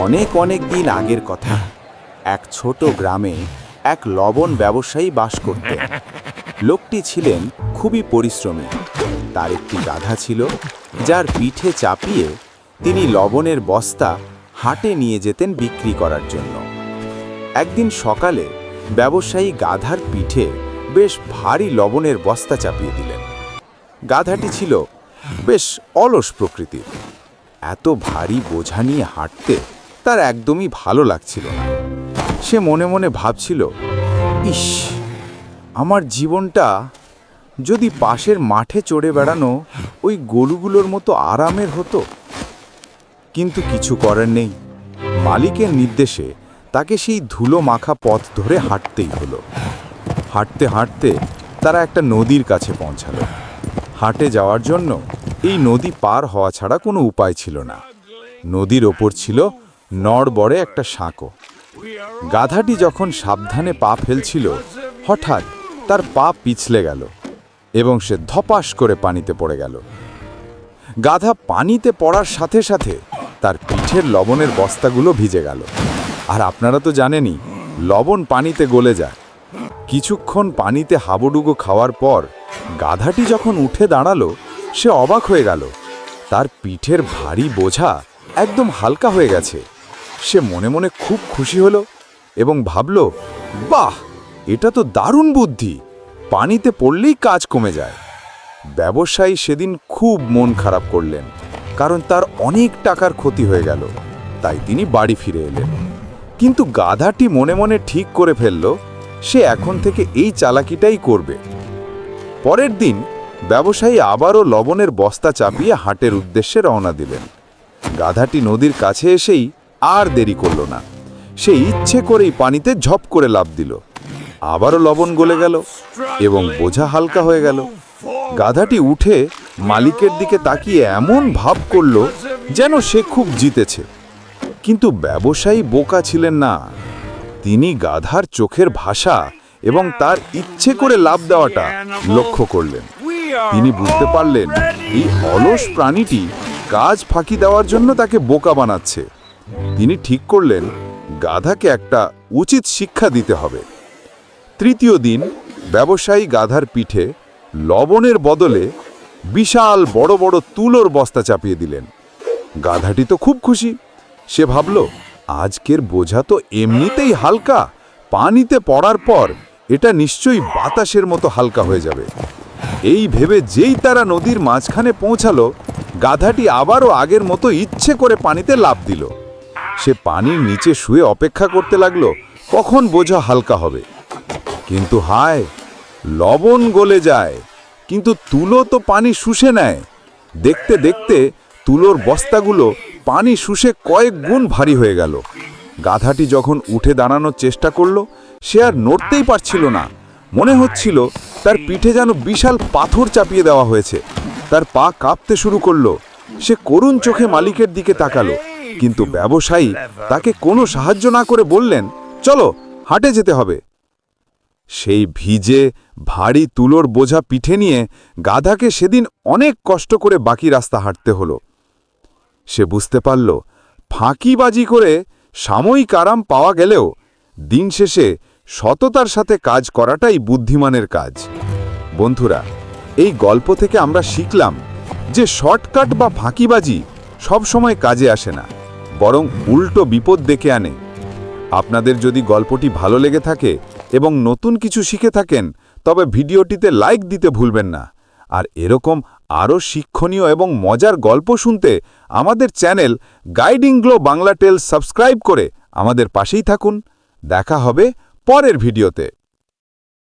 অনেক অনেক দিন আগের কথা। এক ছোট গ্রামে এক লবণ ব্যবসায়ী বাস করতেন। লোকটি ছিলেন খুবই পরিশ্রমী। তার একটি গাধা ছিল, যার পিঠে চাপিয়ে তিনি লবণের বস্তা হাটে নিয়ে যেতেন বিক্রি করার জন্য। একদিন সকালে ব্যবসায়ী গাধার পিঠে বেশ ভারী লবণের বস্তা চাপিয়ে দিলেন। গাধাটি ছিল বেশ অলস প্রকৃতির। এত ভারী বোঝা নিয়ে হাঁটতে তার একদমই ভালো লাগছিল না। সে মনে মনে ভাবছিল, ইস, আমার জীবনটা যদি পাশের মাঠে চড়ে বেড়ানো ওই গরুগুলোর মতো আরামের হতো। কিন্তু কিছু করার নেই। মালিকের নির্দেশে তাকে সেই ধুলো মাখা পথ ধরে হাঁটতেই হলো। হাঁটতে হাঁটতে তারা একটা নদীর কাছে পৌঁছালো। হাটে যাওয়ার জন্য এই নদী পার হওয়া ছাড়া কোনো উপায় ছিল না। নদীর ওপর ছিল নড়বড়ে একটা সাঁকো। গাধাটি যখন সাবধানে পা ফেলছিল, হঠাৎ তার পা পিছলে গেল এবং সে ধপাস করে পানিতে পড়ে গেল। গাধা পানিতে পড়ার সাথে সাথে তার পিঠের লবণের বস্তাগুলো ভিজে গেল। আর আপনারা তো জানেনই, লবণ পানিতে গলে যায়। কিছুক্ষণ পানিতে হাবুডুবু খাওয়ার পর গাধাটি যখন উঠে দাঁড়াল, সে অবাক হয়ে গেল। তার পিঠের ভারী বোঝা একদম হালকা হয়ে গেছে। সে মনে মনে খুব খুশি হলো এবং ভাবল, বাহ, এটা তো দারুণ বুদ্ধি। পানিতে পড়লেই কাজ কমে যায়। ব্যবসায়ী সেদিন খুব মন খারাপ করলেন, কারণ তার অনেক টাকার ক্ষতি হয়ে গেল। তাই তিনি বাড়ি ফিরে এলেন। কিন্তু গাধাটি মনে মনে ঠিক করে ফেলল, সে এখন থেকে এই চালাকিটাই করবে। পরের দিন ব্যবসায়ী আবারও লবণের বস্তা চাপিয়ে হাটের উদ্দেশ্যে রওনা দিলেন। গাধাটি নদীর কাছে এসেই আর দেরি করল না। সে ইচ্ছে করেই পানিতে ঝপ করে লাফ দিল। আবারও লবণ গলে গেল এবং বোঝা হালকা হয়ে গেল। গাধাটি উঠে মালিকের দিকে তাকিয়ে এমন ভাব করল যেন সে খুব জিতেছে। কিন্তু ব্যবসায়ী বোকা ছিলেন না। তিনি গাধার চোখের ভাষা এবং তার ইচ্ছে করে লাভ দেওয়াটা লক্ষ্য করলেন। তিনি বুঝতে পারলেন এই অলস প্রাণীটি কাজ ফাঁকি দেওয়ার জন্য তাকে বোকা বানাচ্ছে। তিনি ঠিক করলেন, গাধাকে একটা উচিত শিক্ষা দিতে হবে। তৃতীয় দিন, ব্যবসায়ী গাধার পিঠে লবণের বদলে বিশাল বড় বড় তুলোর বস্তা চাপিয়ে দিলেন। গাধাটি তো খুব খুশি। সে ভাবল, আজকের বোঝা তো এমনিতেই হালকা। পানিতে পড়ার পর এটা নিশ্চয়ই বাতাসের মতো হালকা হয়ে যাবে। এই ভেবে যেই তারা নদীর মাঝখানে পৌঁছালো, গাধাটি আবারও আগের মতো ইচ্ছে করে পানিতে লাফ দিল। সে পানির নিচে শুয়ে অপেক্ষা করতে লাগল, কখন বোঝা হালকা হবে। কিন্তু হায়, লবণ গলে যায়, কিন্তু তুলো তো পানি শুষে নেয়। দেখতে দেখতে তুলোর বস্তাগুলো পানি শুষে কয়েক গুণ ভারী হয়ে গেল। গাধাটি যখন উঠে দাঁড়ানোর চেষ্টা করল, সে আর নড়তেই পারছিল না। মনে হচ্ছিল তার পিঠে যেন বিশাল পাথর চাপিয়ে দেওয়া হয়েছে। তার পা কাঁপতে শুরু করল। সে করুণ চোখে মালিকের দিকে তাকালো। কিন্তু ব্যবসায়ী তাকে কোনো সাহায্য না করে বললেন, চলো, হাটে যেতে হবে। সেই ভিজে, ভারী তুলোর বোঝা পিঠে নিয়ে গাধাকে সেদিন অনেক কষ্ট করে বাকি রাস্তা হাঁটতে হলো। সে বুঝতে পারল, ফাঁকিবাজি করে সাময়িক আরাম পাওয়া গেলেও দিন শেষে সততার সাথে কাজ করাটাই বুদ্ধিমানের কাজ। বন্ধুরা, এই গল্প থেকে আমরা শিখলাম যে শর্টকাট বা ফাঁকিবাজি সবসময় কাজে আসে না। বরং উল্টো বিপদ ডেকে আনে। আপনাদের যদি গল্পটি ভালো লেগে থাকে এবং নতুন কিছু শিখে থাকেন, তবে ভিডিওটিতে লাইক দিতে ভুলবেন না। আর এরকম আরও শিক্ষণীয় এবং মজার গল্প শুনতে আমাদের channel guiding glow Bangla tell subscribe করে আমাদের পাশেই থাকুন। দেখা হবে পরের ভিডিওতে।